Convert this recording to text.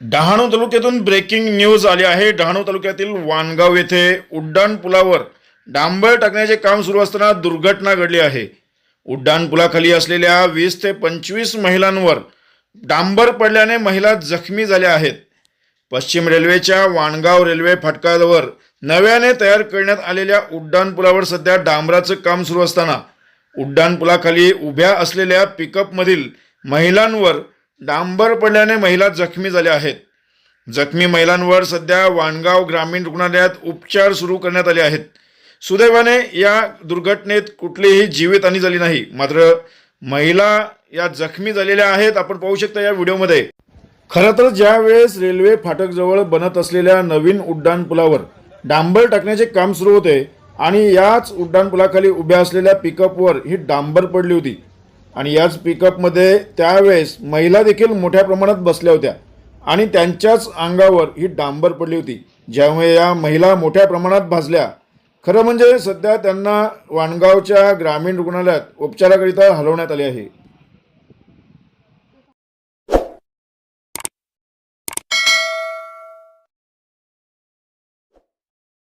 डहाणू तालुक्यातून breaking news आली आहे. डहाणू तालुक्यातील वानगाव येथे उड्डाण पुलावर डांबर टाकण्याचे काम सुरू असताना दुर्घटना घडली आहे. उड्डाण पुलाखाली असलेल्या वीस ते पंचवीस महिलांवर डांबर पडल्याने महिला जखमी झाल्या आहेत. पश्चिम रेल्वेच्या वाणगाव रेल्वे फाटकावर नव्याने तयार करण्यात आलेल्या उड्डाण पुलावर सध्या डांबराचं काम सुरू असताना उड्डाण पुलाखाली उभ्या असलेल्या पिकअपमधील महिलांवर डांबर पडल्याने महिला जखमी झाल्या आहेत. जखमी महिलांवर सध्या वाणगाव ग्रामीण रुग्णालयात उपचार सुरू करण्यात आले आहेत. सुदैवाने या दुर्घटनेत कुठलीही जीवितहानी झाली नाही. मात्र महिला या जखमी झालेल्या आहेत आपण पाहू शकता या व्हिडिओमध्ये. खरं तर ज्यावेळेस रेल्वे फाटकजवळ बनत असलेल्या नवीन उड्डाण पुलावर डांबर टाकण्याचे काम सुरू होते आणि याच उड्डाणपुलाखाली उभ्या असलेल्या पिकअपवर ही डांबर पडली होती. आणि याच पिकअपमध्ये त्यावेळेस महिला देखील मोठ्या प्रमाणात बसल्या होत्या. आणि त्यांच्याच अंगावर ही डांबर पडली होती. ज्यामुळे या महिला मोठ्या प्रमाणात भाजल्या. खरं म्हणजे सध्या त्यांना वाणगावच्या ग्रामीण रुग्णालयात उपचाराकरिता हलवण्यात आले आहे.